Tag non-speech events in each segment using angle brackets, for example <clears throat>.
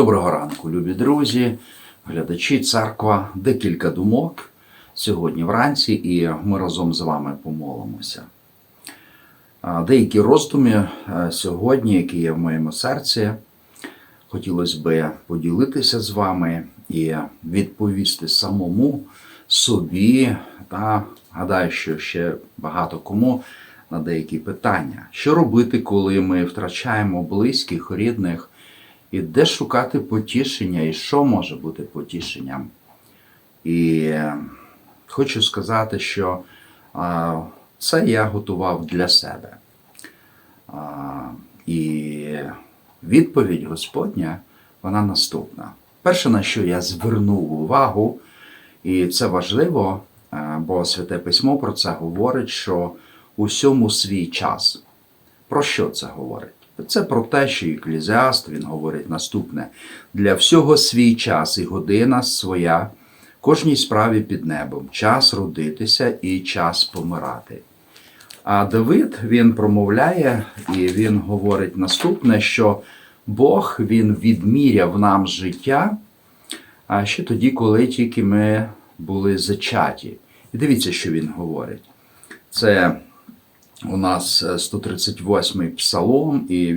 Доброго ранку, любі друзі, глядачі, церква, декілька думок сьогодні вранці, і ми разом з вами помолимося. Деякі роздуми е, сьогодні, які є в моєму серці, хотілося би поділитися з вами і відповісти самому собі, та гадаю, що ще багато кому на деякі питання. Що робити, коли ми втрачаємо близьких, рідних? І де шукати потішення, і що може бути потішенням? І е, хочу сказати, що це я готував для себе. І відповідь Господня, вона наступна. Перше, на що я звернув увагу, і це важливо, е, бо Святе Письмо про це говорить, що усьому свій час. Про що це говорить? Це про те, що Еклезіаст, він говорить наступне: для всього свій час і година своя, кожній справі під небом, час родитися і час помирати. А Давид він промовляє і він говорить наступне, що Бог він відміряв нам життя а ще тоді, коли тільки ми були зачаті. І дивіться, що він говорить. Це у нас 138-й псалом і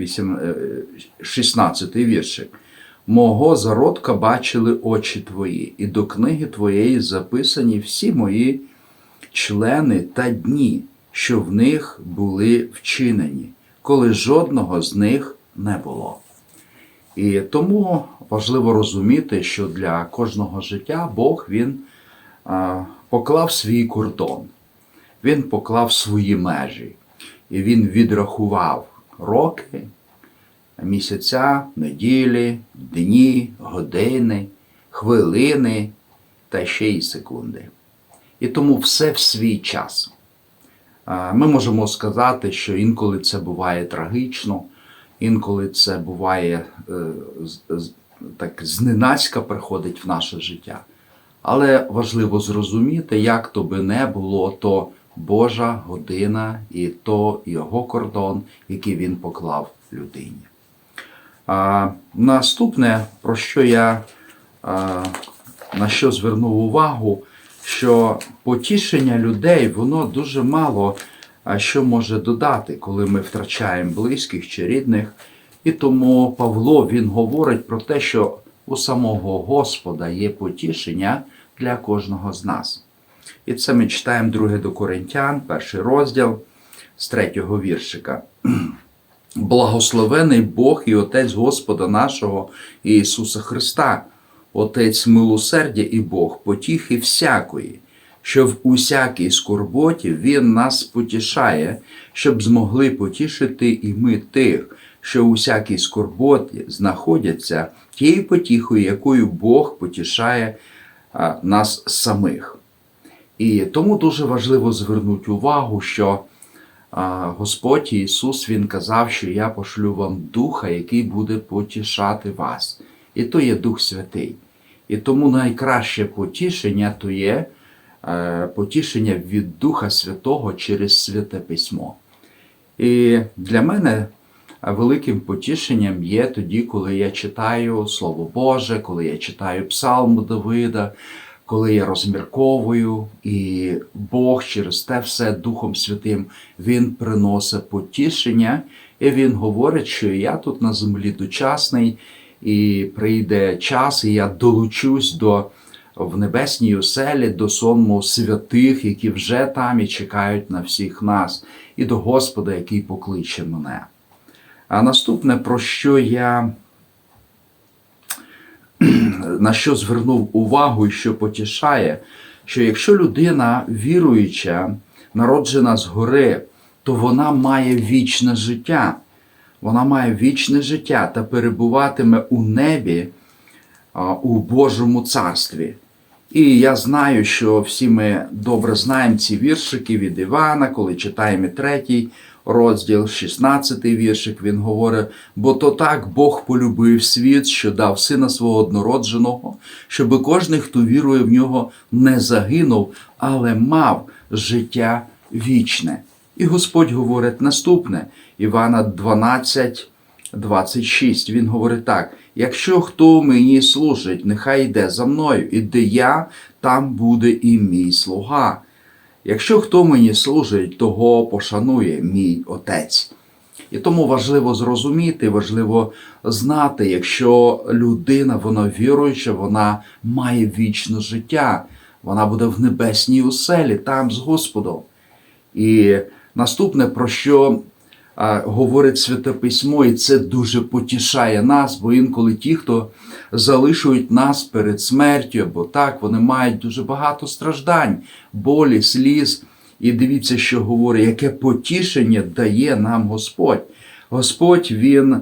16-й віршик. Мого зародка бачили очі твої, і до книги твоєї записані всі мої члени та дні, що в них були вчинені, коли жодного з них не було. І тому важливо розуміти, що для кожного життя Бог він поклав свій кордон, він поклав свої межі, і він відрахував роки, місяця, неділі, дні, години, хвилини та ще й секунди. І тому все в свій час. Ми можемо сказати, що інколи це буває трагічно. Інколи це буває е, так зненацька приходить в наше життя. Але важливо зрозуміти, як то би не було, то Божа година і то його кордон, який він поклав людині. А, наступне, про що я а, на що звернув увагу, що потішення людей, воно дуже мало що може додати, коли ми втрачаємо близьких чи рідних. І тому Павло він говорить про те, що у самого Господа є потішення для кожного з нас. І це ми читаємо 2 до Коринтян, перший розділ з третього віршика. Благословений Бог і Отець Господа нашого Ісуса Христа, Отець милосердя і Бог, потіхи всякої, що в усякій скорботі Він нас потішає, щоб змогли потішити і ми тих, що в усякій скорботі знаходяться тією потіхою, якою Бог потішає нас самих. І тому дуже важливо звернути увагу, що Господь Ісус Він казав, що я пошлю вам Духа, який буде потішати вас. І то є Дух Святий. І тому найкраще потішення то є е, потішення від Духа Святого через Святе Письмо. І для мене великим потішенням є тоді, коли я читаю Слово Боже, коли я читаю Псалм Давида, коли я розмірковую, і Бог через те все Духом Святим Він приносить потішення, і Він говорить, що я тут на землі дочасний, і прийде час, і я долучусь до в небесній оселі, до сонму святих, які вже там і чекають на всіх нас, і до Господа, який покличе мене. А наступне, про що я на що звернув увагу і що потішає, що якщо людина віруюча, народжена згори, то вона має вічне життя. Вона має вічне життя та перебуватиме у небі у Божому царстві. І я знаю, що всі ми добре знаємо ці віршики від Івана, коли читаємо третій розділ, 16 віршик, він говорить: бо то так Бог полюбив світ, що дав сина свого однородженого, щоби кожен, хто вірує в нього, не загинув, але мав життя вічне. І Господь говорить наступне, Івана 12, 26. Він говорить так: Якщо хто мені служить, нехай йде за мною, і де я, там буде і мій слуга. Якщо хто мені служить, того пошанує мій отець. І тому важливо зрозуміти, важливо знати, якщо людина, вона віруюча, вона має вічне життя, вона буде в небесній оселі, там з Господом. І наступне, про що говорить Святе Письмо, і це дуже потішає нас, бо інколи ті, хто залишують нас перед смертю, або так, вони мають дуже багато страждань, болі, сліз. І дивіться, що говорить, яке потішення дає нам Господь. Господь Він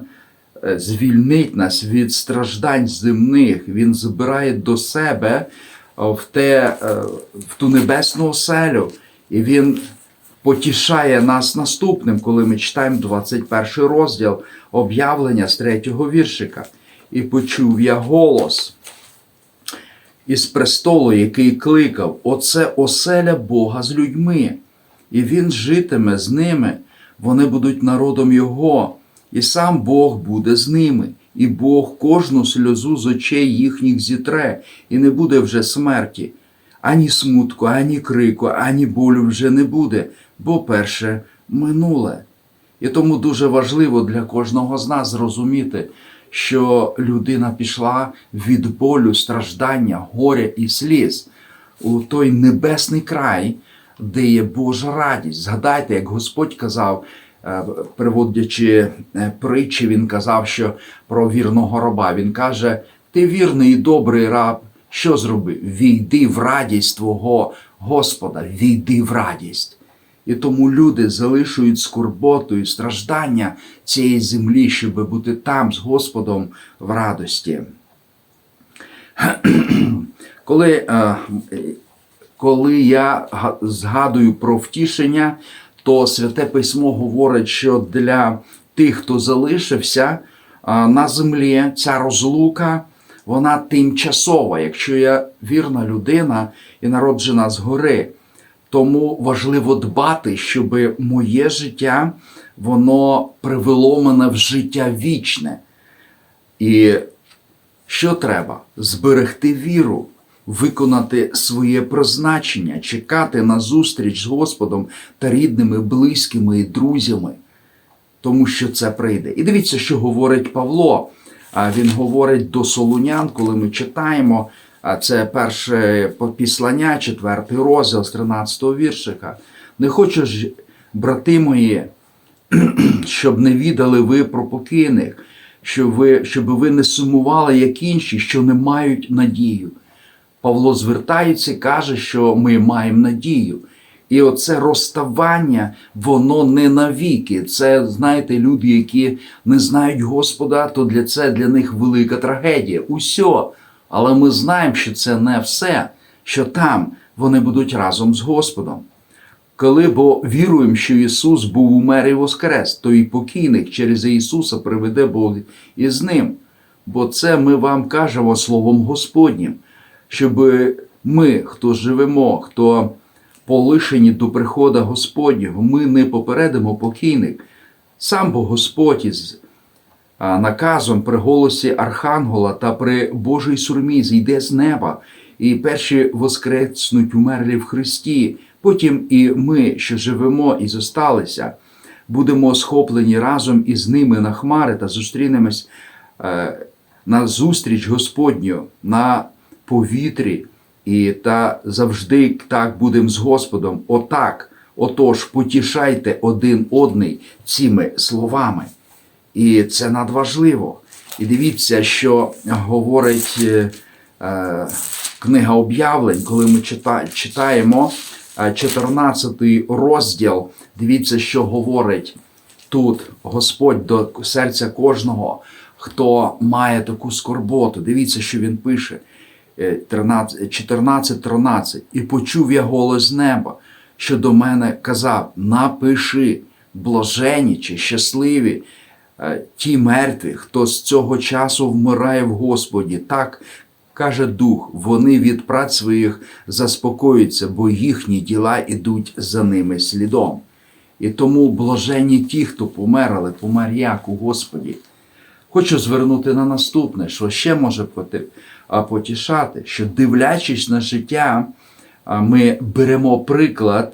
е, звільнить нас від страждань земних, Він збирає до себе е, в, те, е, в ту небесну оселю, і Він потішає нас наступним, коли ми читаємо 21 розділ об'явлення з третього віршика. І почув я голос із престолу, який кликав: Оце оселя Бога з людьми, і Він житиме з ними, вони будуть народом Його, і сам Бог буде з ними, і Бог кожну сльозу з очей їхніх зітре, і не буде вже смерті. Ані смутку, ані крику, ані болю вже не буде, бо перше минуле. І тому дуже важливо для кожного з нас зрозуміти, що людина пішла від болю, страждання, горя і сліз у той небесний край, де є Божа радість. Згадайте, як Господь казав, е, приводячи е, притчі, він казав, що про вірного раба. Він каже: Ти вірний і добрий раб, що зроби? Війди в радість твого Господа, війди в радість. І тому люди залишують скорботу і страждання цієї землі, щоб бути там з Господом в радості. <clears throat> Коли, е, коли я згадую про втішення, то Святе Письмо говорить, що для тих, хто залишився е, на землі, ця розлука, вона тимчасова, якщо я вірна людина і народжена згори. Тому важливо дбати, щоб моє життя воно привело мене в життя вічне. І що треба? Зберегти віру, виконати своє призначення, чекати на зустріч з Господом та рідними, близькими і друзями, тому що це прийде. І дивіться, що говорить Павло. Він говорить до Солунян, коли ми читаємо. Це перше післання, четвертий розділ з 13-го віршика. Не хочу ж, брати мої, <clears throat> щоб не відали ви про покійних, щоб ви, щоб ви не сумували, як інші, що не мають надію. Павло звертається і каже, що ми маємо надію. І оце розставання, воно не навіки. Це, знаєте, люди, які не знають Господа, то для це для них велика трагедія. Усьо. Але ми знаємо, що це не все, що там вони будуть разом з Господом. Коли бо віруємо, що Ісус був умер і воскрес, то і покійник через Ісуса приведе Бог із ним. Бо це ми вам кажемо Словом Господнім, щоб ми, хто живемо, хто полишені до прихода Господнього, ми не попередимо покійник. Сам бо Господь із наказом при голосі Архангела та при Божій сурмі зійде з неба, і перші воскреснуть умерлі в Христі. Потім і ми, що живемо і зосталися, будемо схоплені разом із ними на хмари та зустрінемось е, на зустріч Господню на повітрі, і та завжди так будемо з Господом. Отак. Отож, потішайте один одний цими словами. І це надважливо. І дивіться, що говорить е, е, книга об'явлень, коли ми чита, читаємо е, 14 розділ. Дивіться, що говорить тут Господь до серця кожного, хто має таку скорботу. Дивіться, що він пише. 14-13. І почув я голос з неба, що до мене казав: Напиши, блажені чи щасливі е, ті мертві, хто з цього часу вмирає в Господі. Так каже Дух, вони від праць своїх заспокоюються, бо їхні діла ідуть за ними слідом. І тому блаженні ті, хто померли, помер як у Господі. Хочу звернути на наступне, що ще може потішати, що дивлячись на життя, ми беремо приклад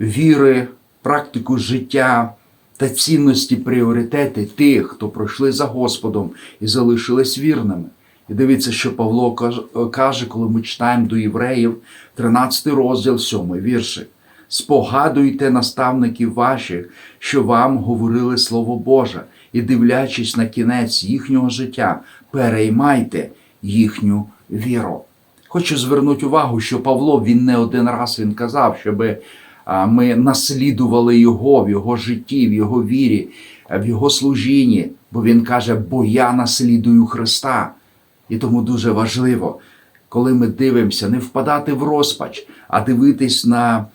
віри, практику життя та цінності пріоритети тих, хто пройшли за Господом і залишились вірними. І дивіться, що Павло каже, коли ми читаємо до євреїв, 13 розділ, 7 віршик. Спогадуйте наставників ваших, що вам говорили Слово Боже, і дивлячись на кінець їхнього життя, переймайте їхню віру. Хочу звернути увагу, що Павло він не один раз він казав, щоб ми наслідували його в його житті, в його вірі, в його служінні. Бо він каже, бо я наслідую Христа. І тому дуже важливо, коли ми дивимося, не впадати в розпач, а дивитись на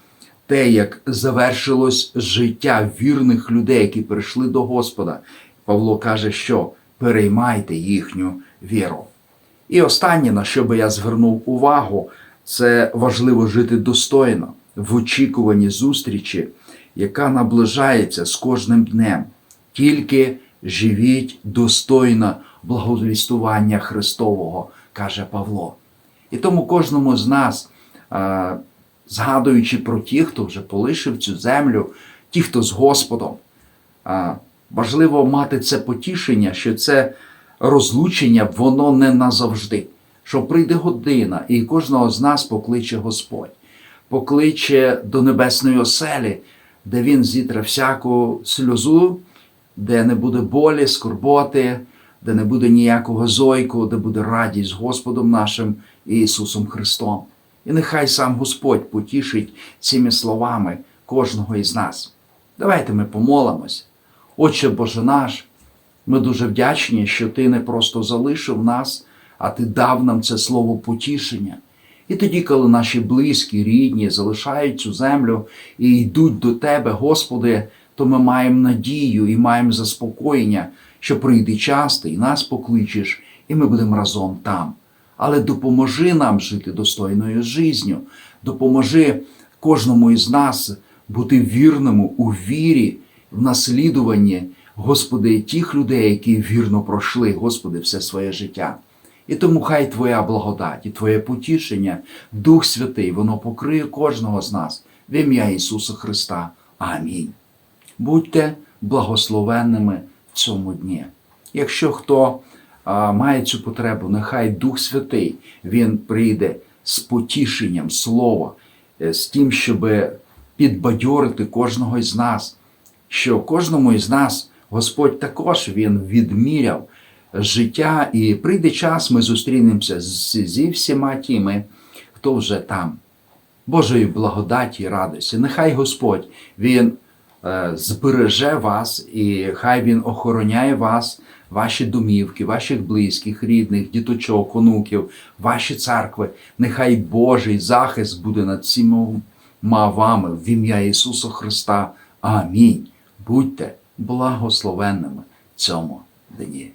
те, як завершилось життя вірних людей, які прийшли до Господа. Павло каже, що переймайте їхню віру. І останнє, на що би я звернув увагу, це важливо жити достойно в очікуванні зустрічі, яка наближається з кожним днем. Тільки живіть достойно благовістування Христового, каже Павло. І тому кожному з нас, згадуючи про ті, хто вже полишив цю землю, ті, хто з Господом, важливо мати це потішення, що це розлучення, воно не назавжди. Що прийде година, і кожного з нас покличе Господь, покличе до небесної оселі, де Він зітре всяку сльозу, де не буде болі, скорботи, де не буде ніякого зойку, де буде радість Господом нашим Ісусом Христом. І нехай сам Господь потішить цими словами кожного із нас. Давайте ми помолимось. Отче Боже наш, ми дуже вдячні, що Ти не просто залишив нас, а Ти дав нам це слово потішення. І тоді, коли наші близькі, рідні залишають цю землю і йдуть до Тебе, Господи, то ми маємо надію і маємо заспокоєння, що прийде час, ти і нас покличеш, і ми будемо разом там. Але допоможи нам жити достойною життю, допоможи кожному із нас бути вірному у вірі, в наслідуванні, Господи, тих людей, які вірно пройшли, Господи, все своє життя. І тому хай Твоя благодать і Твоє потішення, Дух Святий, воно покриє кожного з нас в ім'я Ісуса Христа. Амінь. Будьте благословенними в цьому дні. Якщо хто а, має цю потребу, нехай Дух Святий Він прийде з потішенням слова, е, з тим, щоб підбадьорити кожного із нас, що кожному із нас Господь також Він відміряв життя, і прийде час, ми зустрінемося зі всіма тими, хто вже там. Божої благодаті і радості. Нехай Господь Він е, збереже вас і хай Він охороняє вас, ваші домівки, ваших близьких, рідних, діточок, онуків, ваші церкви. Нехай Божий захист буде над всіма вами в ім'я Ісуса Христа. Амінь. Будьте благословенними цьому дні.